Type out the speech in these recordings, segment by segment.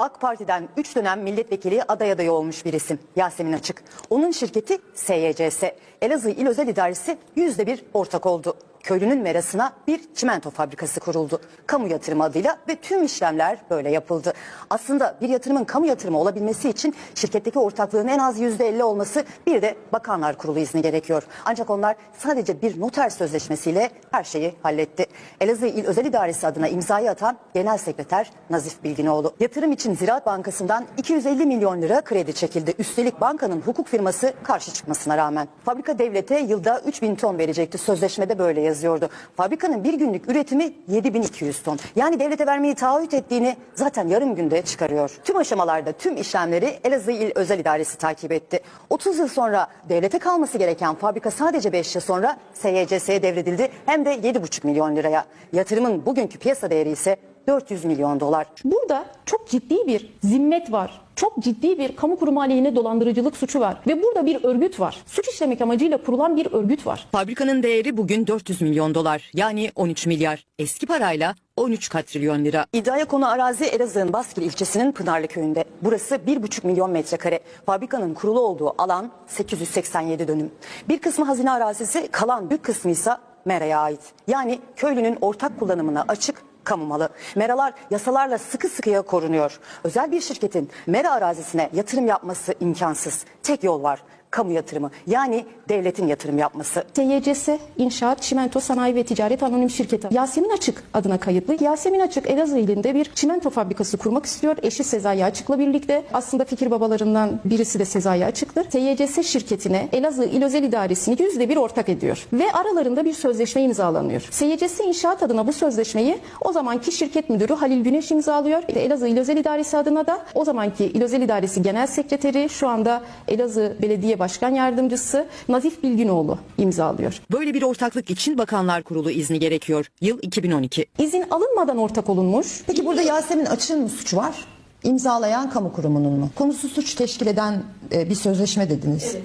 AK Parti'den 3 dönem milletvekili aday adayı olmuş bir isim Yasemin Açık. Onun şirketi SYCS. Elazığ İl Özel İdaresi %1 ortak oldu. Köylünün merasına bir çimento fabrikası kuruldu. Kamu yatırımı adıyla ve tüm işlemler böyle yapıldı. Aslında bir yatırımın kamu yatırımı olabilmesi için şirketteki ortaklığın en az %50 olması bir de Bakanlar Kurulu izni gerekiyor. Ancak onlar sadece bir noter sözleşmesiyle her şeyi halletti. Elazığ İl Özel İdaresi adına imzayı atan Genel Sekreter Nazif Bilginoğlu. Yatırım için Ziraat Bankası'ndan 250 milyon lira kredi çekildi. Üstelik bankanın hukuk firması karşı çıkmasına rağmen. Fabrika devlete yılda 3000 ton verecekti. Sözleşmede böyle yazıyordu. Fabrikanın bir günlük üretimi 7200 ton. Yani devlete vermeyi taahhüt ettiğini zaten yarım günde çıkarıyor. Tüm aşamalarda tüm işlemleri Elazığ İl Özel İdaresi takip etti. 30 yıl sonra devlete kalması gereken fabrika sadece 5 yıl sonra SYCS'ye devredildi. Hem de 7,5 milyon liraya. Yatırımın bugünkü piyasa değeri ise 400 milyon dolar. Burada çok ciddi bir zimmet var. Çok ciddi bir kamu kurumu aleyhine dolandırıcılık suçu var. Ve burada bir örgüt var. Suç işlemek amacıyla kurulan bir örgüt var. Fabrikanın değeri bugün 400 milyon dolar yani 13 milyar. Eski parayla 13 katrilyon lira. İddiaya konu arazi Elazığ'ın Baskil ilçesinin Pınarlı köyünde. Burası 1,5 milyon metrekare. Fabrikanın kurulu olduğu alan 887 dönüm. Bir kısmı hazine arazisi kalan büyük kısmı ise Mera'ya ait. Yani köylünün ortak kullanımına açık kamu malı. Meralar yasalarla sıkı sıkıya korunuyor. Özel bir şirketin mera arazisine yatırım yapması imkansız. Tek yol var. Kamu yatırımı yani devletin yatırım yapması. TYCS İnşaat, Çimento Sanayi ve Ticaret Anonim Şirketi. Yasemin Açık adına kayıtlı. Yasemin Açık Elazığ ilinde bir çimento fabrikası kurmak istiyor. Eşi Sezai Açık'la birlikte. Aslında fikir babalarından birisi de Sezai Açık'tır. TYCS şirketine Elazığ İl Özel İdaresi'ni yüzde bir ortak ediyor. Ve aralarında bir sözleşme imzalanıyor. SYCS İnşaat adına bu sözleşmeyi o zamanki şirket müdürü Halil Güneş imzalıyor. Elazığ İl Özel İdaresi adına da o zamanki İl Özel İdaresi Genel Sekreteri şu anda Elazığ Belediye Başkan Yardımcısı Nazif Bilginoğlu imzalıyor. Böyle bir ortaklık için Bakanlar Kurulu izni gerekiyor. Yıl 2012. İzin alınmadan ortak olunmuş. Peki burada Yasemin Açık'ın mı suçu var? İmzalayan kamu kurumunun mu? Konusu suç teşkil eden e, bir sözleşme dediniz.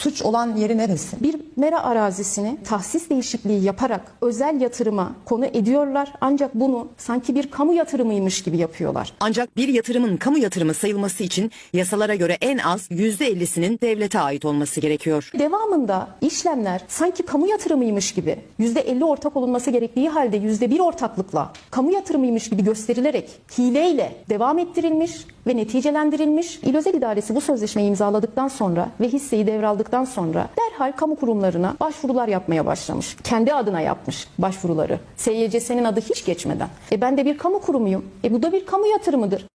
Suç olan yeri neresi? Bir mera arazisini tahsis değişikliği yaparak özel yatırıma konu ediyorlar. Ancak bunu sanki bir kamu yatırımıymış gibi yapıyorlar. Ancak bir yatırımın kamu yatırımı sayılması için yasalara göre en az %50'sinin devlete ait olması gerekiyor. Devamında işlemler sanki kamu yatırımıymış gibi %50 ortak olunması gerektiği halde %1 ortaklıkla kamu yatırımıymış gibi gösterilerek hileyle devam ettirilmiş ve neticelendirilmiş. İl Özel İdaresi bu sözleşmeyi imzaladıktan sonra ve hisseyi devraldıktan sonra derhal kamu kurumlarına başvurular yapmaya başlamış. Kendi adına yapmış başvuruları. SYCS'nin adı hiç geçmeden. E ben de bir kamu kurumuyum. E bu da bir kamu yatırımıdır.